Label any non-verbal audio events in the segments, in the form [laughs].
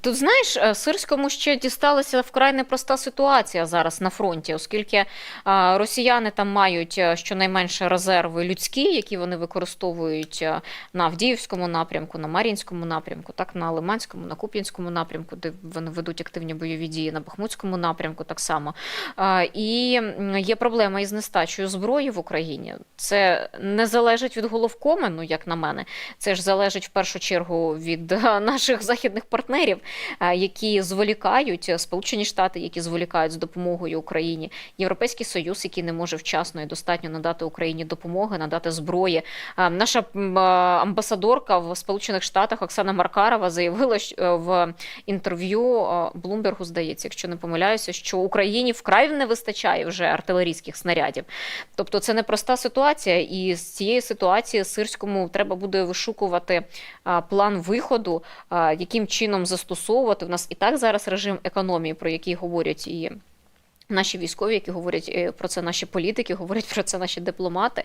Тут знаєш, е, Сирському ще дісталася вкрай непроста ситуація зараз на фронті, оскільки росіяни там мають е, щонайменше резерви людські, які вони використовують е, на Авдіївському напрямку, на Мар'їнському напрямку, так на Лиманському, на Куп'янському напрямку, де вони ведуть активні бойові дії, на Бахмутському напрямку так само. І є проблема із нестачею зброї в Україні. Це не залежить від головкомену, як на мене. Це ж залежить в першу чергу від е, наших західних партнерів, е, які зволікають, е, Сполучені Штати, які зволікають з допомогою Україні, Європейський Союз, який не може вчасно і достатньо надати Україні допомоги, надати зброї. Е, Наша амбасадорка в Сполучених Штатах Оксана Маркарова заявила в інтерв'ю Блумбергу, здається, якщо не помиляюся, що Україні вкрай не вистачає вже артилерійських снарядів. Тобто це непроста ситуація, і з цієї ситуації Сирському треба буде вишукувати план виходу, яким чином застосовувати. У нас і так зараз режим економії, про який говорять і. Наші військові, які говорять е, про це, наші політики, говорять про це наші дипломати.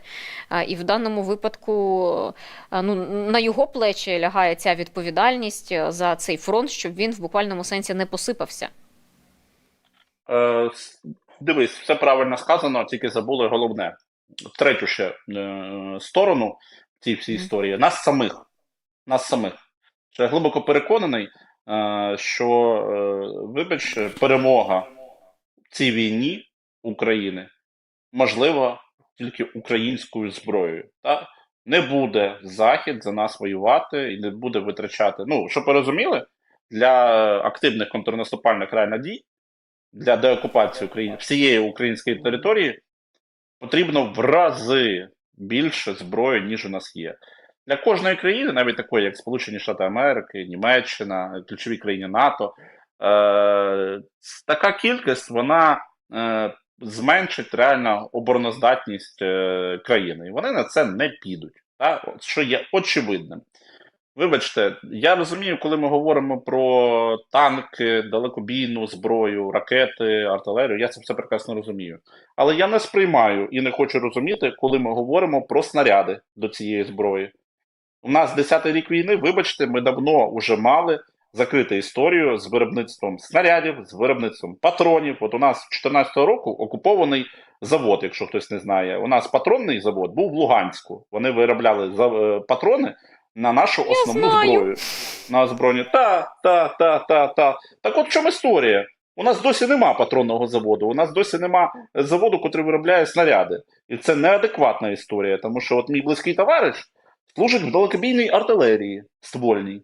І в даному випадку ну, на його плечі лягає ця відповідальність е, за цей фронт, щоб він в буквальному сенсі не посипався. Е, дивись, все правильно сказано, тільки забули головне. Третю ще е, сторону цій всій історії нас самих. Нас самих. Я глибоко переконаний, що, е, вибач, перемога в цій війні України можлива тільки українською зброєю. Та? Не буде Захід за нас воювати і не буде витрачати. Ну, щоб ви розуміли, для активних контрнаступальних реально дій для деокупації України всієї української території потрібно в рази більше зброї, ніж у нас є. Для кожної країни, навіть такої, як Сполучені Штати Америки, Німеччина, ключові країни НАТО, е, така кількість вона е, зменшить реально обороноздатність е, країни. І вони на це не підуть, та? Що є очевидним. Вибачте, я розумію, коли ми говоримо про танки, далекобійну зброю, ракети, артилерію, я це все прекрасно розумію. Але я не сприймаю і не хочу розуміти, коли ми говоримо про снаряди до цієї зброї. У нас 10-й рік війни, вибачте, ми давно вже мали закрити історію з виробництвом снарядів, з виробництвом патронів. От у нас з 2014 року окупований завод, якщо хтось не знає. У нас патронний завод був в Луганську. Вони виробляли е, патрони на нашу основну знаю. зброю. На озброєння. Та, та, та, та, та. Так от в чому історія? У нас досі нема патронного заводу, у нас досі нема заводу, який виробляє снаряди. І це неадекватна історія, тому що от мій близький товариш служить в далекобійній артилерії ствольній.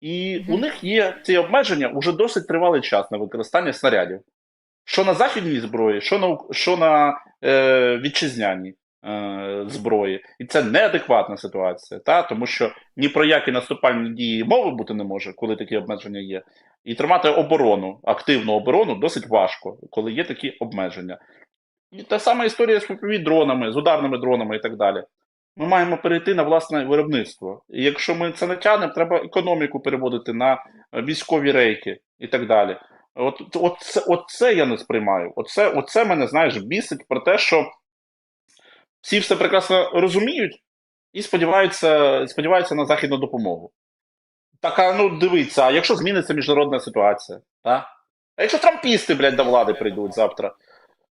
І Мгм. у них є ці обмеження уже досить тривалий час на використання снарядів. Що на західній зброї, що на, що на е, вітчизняній е, зброї. І це неадекватна ситуація, та? тому що ні про які наступальні дії мови бути не може, коли такі обмеження є. І тримати оборону, активну оборону досить важко, коли є такі обмеження. І та сама історія з дронами, з ударними дронами і так далі. Ми маємо перейти на власне виробництво. І якщо ми це не тягнемо, треба економіку переводити на е, військові рейки і так далі. От, от, це, от це я не сприймаю. Оце, оце мене, знаєш, бісить про те, що всі все прекрасно розуміють і сподіваються, сподіваються на західну допомогу. Так, а ну дивіться, а якщо зміниться міжнародна ситуація, та? А якщо трампісти, блядь, до влади прийдуть завтра,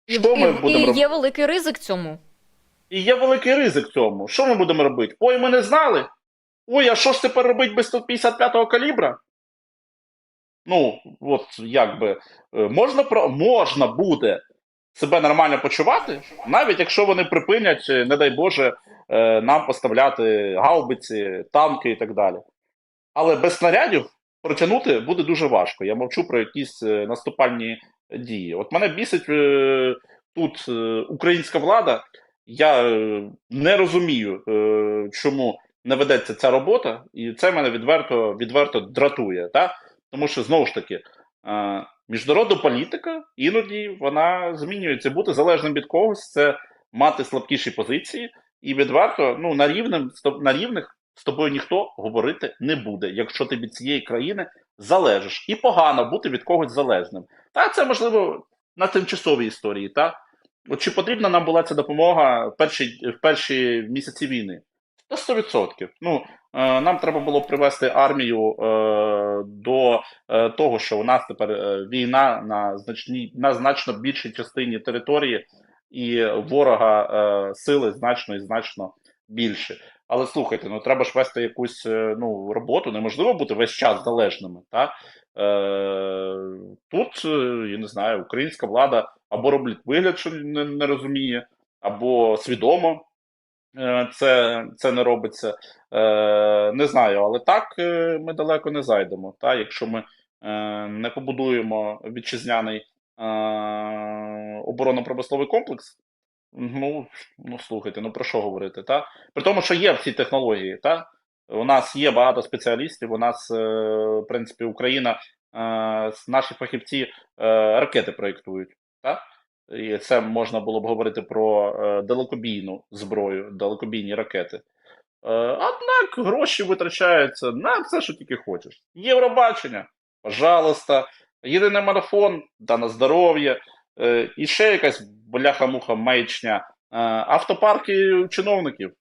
І, що ми і, будемо і робити? є великий ризик цьому. І є великий ризик цьому. Що ми будемо робити? Ой, ми не знали. Ой, а що ж тепер робити без 155-го калібра? Ну, от як би, е, можна, про- можна буде себе нормально почувати, навіть якщо вони припинять, е, не дай Боже, е, нам поставляти гаубиці, танки і так далі. Але без снарядів протягнути буде дуже важко. Я мовчу про якісь наступальні дії. От мене бісить тут українська влада. Я е, не розумію, е, чому не ведеться ця робота, і це мене відверто, відверто дратує. Та? Тому що знову ж таки, е, міжнародна політика іноді вона змінюється. Бути залежним від когось це мати слабкіші позиції, і відверто ну, на, рівним, з на рівних з тобою ніхто говорити не буде, якщо ти від цієї країни залежиш. І погано бути від когось залежним. Та це можливо на тимчасовій історії. Та? От чи потрібна нам була ця допомога в перші, в перші місяці війни? Та 100%. Ну, е, нам треба було привести армію е, до е, того, що у нас тепер війна на значній на значно більшій частині території, і ворога сили значно і значно більше. Але слухайте, ну треба ж вести якусь ну, роботу, неможливо бути весь час залежними. Та? Тут, я не знаю, українська влада або робить вигляд, що не, не розуміє, або свідомо е, це, це не робиться. Е, не знаю, але так е, ми далеко не зайдемо. Та? Якщо ми не побудуємо вітчизняний оборонно-промисловий комплекс, ну, ну слухайте, ну про що говорити? Та? При тому, що є всі технології, та? у нас є багато спеціалістів, у нас, в принципі, Україна, наші фахівці ракети проєктують. Та? І це можна було б говорити про е, далекобійну зброю, далекобійні ракети. Е, Однак гроші витрачаються на все, що тільки хочеш. Євробачення, пожалуйста, єдиний марафон, да на здоров'я, е, і ще якась бляха-муха маячня. Е, Автопарки чиновників,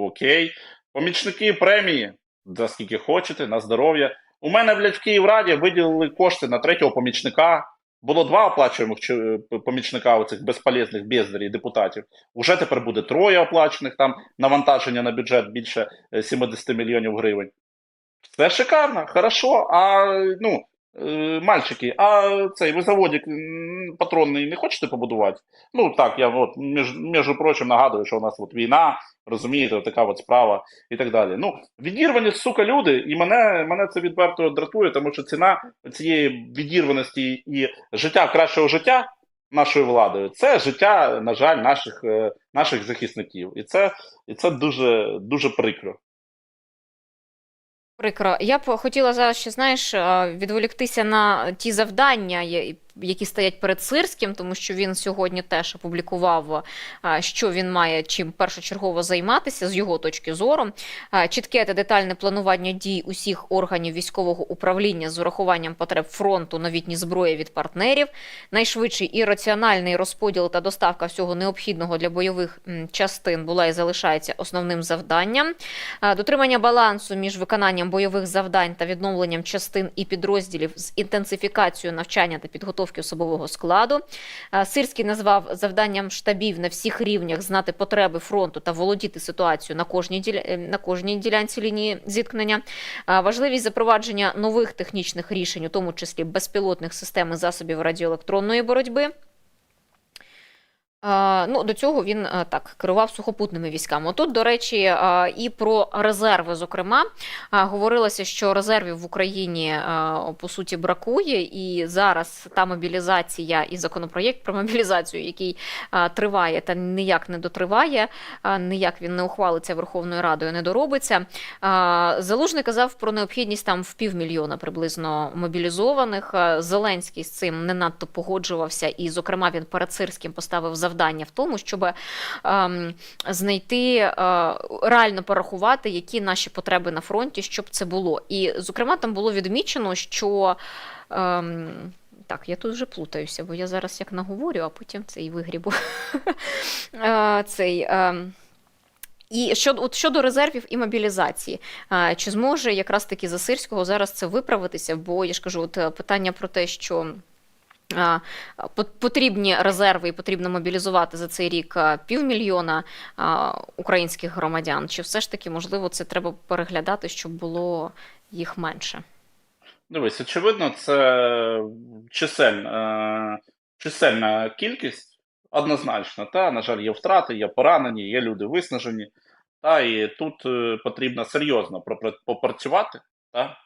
окей. Помічники премії, за скільки хочете, на здоров'я. У мене, блядь, в Київраді виділили кошти на третього помічника. Було два оплачуємих чи- помічника оцих безполезних бездарів депутатів. Уже тепер буде троє оплачених, там навантаження на бюджет більше е, 70 мільйонів гривень. Це шикарно, хорошо. А ну, е, мальчики, а цей ви заводик патронний не хочете побудувати? Ну так, я от між, між прочим нагадую, що у нас от війна, розумієте, така от справа і так далі. Ну, відірвані, сука, люди, і мене, мене це відверто дратує, тому що ціна цієї відірваності і життя кращого життя нашою владою це життя, на жаль, наших, е, наших захисників. І це, і це дуже, дуже прикро. Прикро. Я б хотіла зараз ще, знаєш, е, відволіктися на ті завдання, які стоять перед Сирським, тому що він сьогодні теж опублікував, е, що він має чим першочергово займатися з його точки зору. Е, Чітке та детальне планування дій усіх органів військового управління з урахуванням потреб фронту, новітні зброї від партнерів, найшвидший і раціональний розподіл та доставка всього необхідного для бойових частин була і залишається основним завданням. Е, Дотримання балансу між виконанням бойових завдань та відновленням частин і підрозділів з інтенсифікацією навчання та підготовки особового складу. Е, Сирський назвав завданням штабів на всіх рівнях знати потреби фронту та володіти ситуацією на кожній, діля... е, на кожній ділянці лінії зіткнення. Е, Важливість запровадження нових технічних рішень, у тому числі безпілотних систем і засобів радіоелектронної боротьби. Ну, до цього він е, так керував сухопутними військами. Тут, до речі, е, і про резерви, зокрема, е, говорилося, що резервів в Україні по суті бракує, і зараз та мобілізація і законопроєкт про мобілізацію, який триває та ніяк не дотриває, ніяк він не ухвалиться Верховною Радою, не доробиться. Залужний казав про необхідність там в півмільйона приблизно мобілізованих. Зеленський з цим не надто погоджувався, і, зокрема, він перед Сирським поставив завдання в тому, щоб ем, знайти е, реально порахувати, які наші потреби на фронті, щоб це було. І, зокрема, там було відмічено, що. Ем, так, я тут вже плутаюся, бо я зараз як наговорю, а потім цей вигрібу. [laughs] Е, цей, ем, і щодо, от щодо резервів і мобілізації, а, чи зможе якраз таки Засирського зараз це виправитися? Бо я ж кажу, от е, питання про те, що потрібні резерви і потрібно мобілізувати за цей рік півмільйона українських громадян. Чи все ж таки можливо це треба переглядати, щоб було їх менше? Дивись, очевидно, це чисельна, е, чисельна кількість однозначно. Та, на жаль, є втрати, є поранені, є люди виснажені. Та, і тут е, потрібно серйозно попрацювати. Та.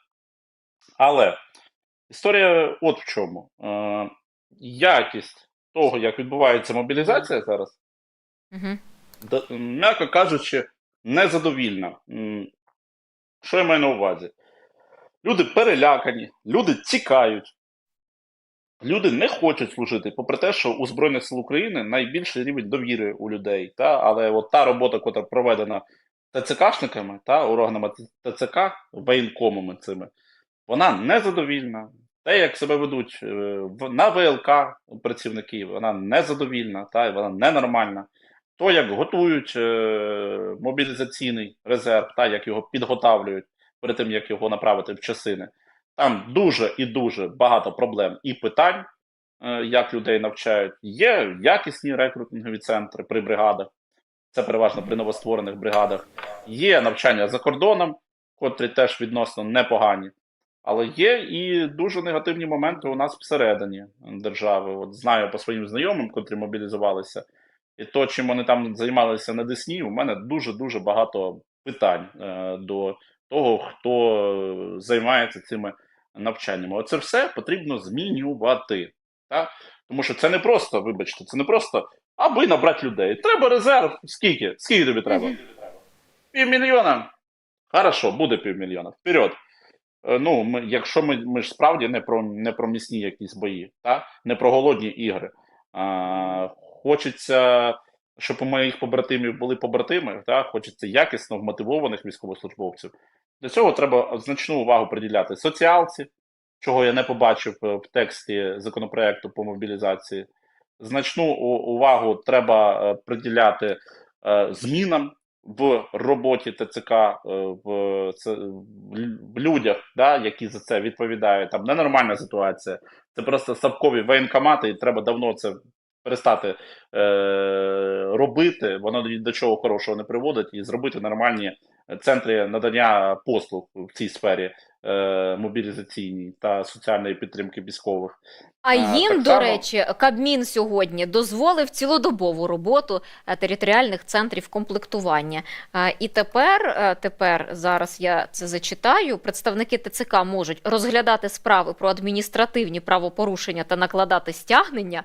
Але історія от в чому. Е, якість того, як відбувається мобілізація зараз, Угу. м'яко кажучи, незадовільна. Що я маю на увазі? Люди перелякані, люди тікають, люди не хочуть служити, попри те, що у Збройних сил України найбільший рівень довіри у людей. Та? Але от та робота, яка проведена ТЦКшниками та органами ТЦК, воєнкомами цими, вона незадовільна. Те, як себе ведуть е, на ВЛК працівники, вона незадовільна, та, вона ненормальна. то, як готують е, мобілізаційний резерв, та як його підготавлюють перед тим, як його направити в часини. Там дуже і дуже багато проблем і питань, е, як людей навчають. Є якісні рекрутингові центри при бригадах, це переважно при новостворених бригадах. Є навчання за кордоном, котрі теж відносно непогані. Але є і дуже негативні моменти у нас всередині держави. От знаю по своїм знайомим, котрі мобілізувалися, і то, чим вони там займалися на Десні, у мене дуже-дуже багато питань е, до того, хто займається цими навчаннями. Оце все потрібно змінювати. Так? Тому що це не просто, вибачте, це не просто аби набрати людей. Треба резерв. Скільки? Скільки тобі треба? Півмільйона. Хорошо, буде півмільйона. Вперед. Е, Ну, ми, якщо ми, ми ж справді не про, не про місні якісь бої, та? не про голодні ігри. А, хочеться, щоб у моїх побратимів були побратими, та? хочеться якісно вмотивованих військовослужбовців. Для цього треба значну увагу приділяти соціалці, чого я не побачив е, в тексті законопроекту по мобілізації. Значну увагу треба е, приділяти змінам в роботі ТЦК, е, в, в людях, да, які за це відповідають. Там ненормальна ситуація. Це просто ставкові воєнкомати, і треба давно це перестати е, робити. Воно до чого хорошого не приводить, і зробити нормальні центри надання послуг в цій сфері е, мобілізаційній та соціальної підтримки військових. А А, їм, так до само- речі, Кабмін сьогодні дозволив цілодобову роботу е, територіальних центрів комплектування. Е, І тепер, е, тепер зараз я це зачитаю. Представники ТЦК можуть розглядати справи про адміністративні правопорушення та накладати стягнення.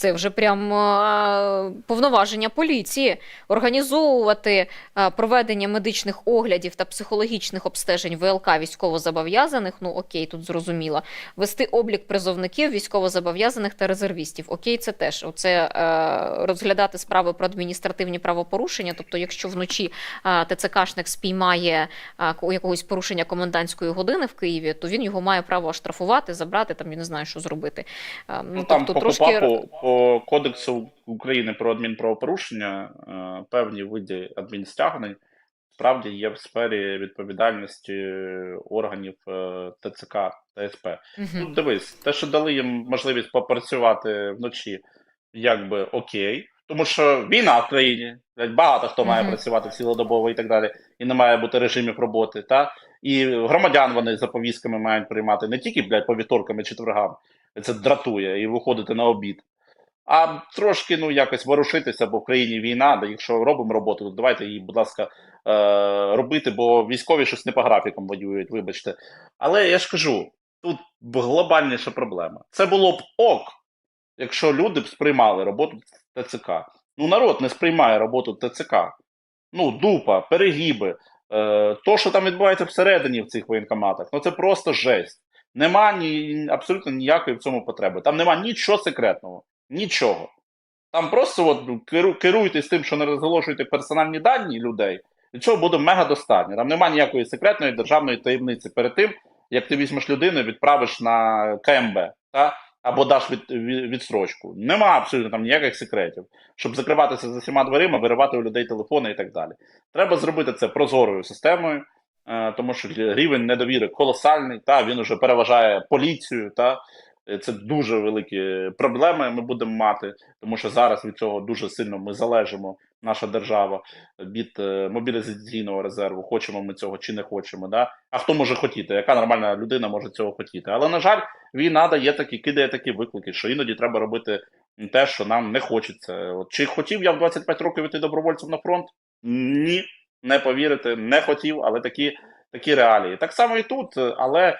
Це вже прям е, повноваження поліції організовувати е, проведення медичних оглядів та психологічних обстежень ВЛК військовозобов'язаних. Ну окей, тут зрозуміло. Вести облік призовників, військовозобов'язаних та резервістів. Окей, це теж оце е, розглядати справи про адміністративні правопорушення. Тобто, якщо вночі ТЦКшник спіймає якогось порушення комендантської години в Києві, то він його має право оштрафувати, забрати там, я не знаю, що зробити. Ну, там тобто, по трошки КУПАПу, по Кодексу України про адмінправопорушення е, певні види адмінстягнень справді є в сфері відповідальності органів е, ТЦК та СП. Ну, дивись, те, що дали їм можливість попрацювати вночі, якби окей. Тому що війна в країні, багато хто має Мгм. працювати цілодобово і так далі, і не має бути режимів роботи. Та? І громадян вони за повістками мають приймати не тільки блядь, по вівторкам і четвергам, це дратує і виходити на обід. А трошки ну якось ворушитися, бо в країні війна, якщо робимо роботу, то давайте її, будь ласка, е- робити, бо військові щось не по графікам воюють, вибачте. Але я ж кажу, тут глобальніша проблема. Це було б ок, якщо люди б сприймали роботу ТЦК. Ну, народ не сприймає роботу ТЦК. Ну, дупа, перегіби, е, то, що там відбувається всередині в цих воєнкоматах, ну це просто жесть. Нема ні, абсолютно ніякої в цьому потреби. Там нема нічого секретного. Нічого. Там просто от, керуйтесь тим, що не розголошуєте персональні дані людей, і цього буде мега достатньо. Там нема ніякої секретної державної таємниці перед тим, як ти візьмеш людину і відправиш на КМБ, та? або даш від, від, відстрочку. Нема абсолютно там ніяких секретів. Щоб закриватися за всіма дверима, виривати у людей телефони і так далі. Треба зробити це прозорою системою, е, тому що рівень недовіри колосальний, та він уже переважає поліцію. Та? Е, Це дуже великі проблеми ми будемо мати, тому що зараз від цього дуже сильно ми залежимо, наша держава, від е, мобілізаційного резерву. Хочемо ми цього чи не хочемо. Да? А хто може хотіти? Яка нормальна людина може цього хотіти? Але на жаль, війна дає такі, кидає такі виклики, що іноді треба робити те, що нам не хочеться. От, чи хотів я в 25 років іти добровольцем на фронт? Ні, не повірите, не хотів, але такі, такі реалії. Так само і тут, але.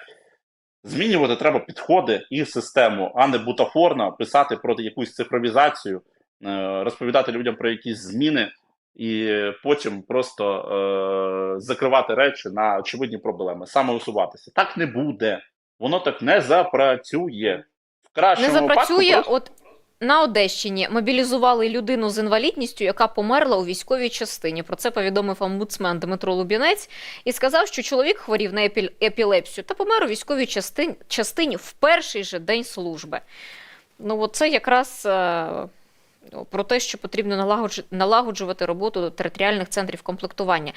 Змінювати треба підходи і систему, а не бутафорно писати про якусь цифровізацію, е, розповідати людям про якісь зміни, і потім просто е, закривати речі на очевидні проблеми, самоусуватися. Так не буде. Воно так не запрацює. В кращому Не запрацює. випадку, От на Одещині мобілізували людину з інвалідністю, яка померла у військовій частині. Про це повідомив омбудсмен Дмитро Лубінець і сказав, що чоловік хворів на епі- епілепсію та помер у військовій частині, частині в перший же день служби. Ну, це якраз е, про те, що потрібно налагодж- налагоджувати роботу територіальних центрів комплектування.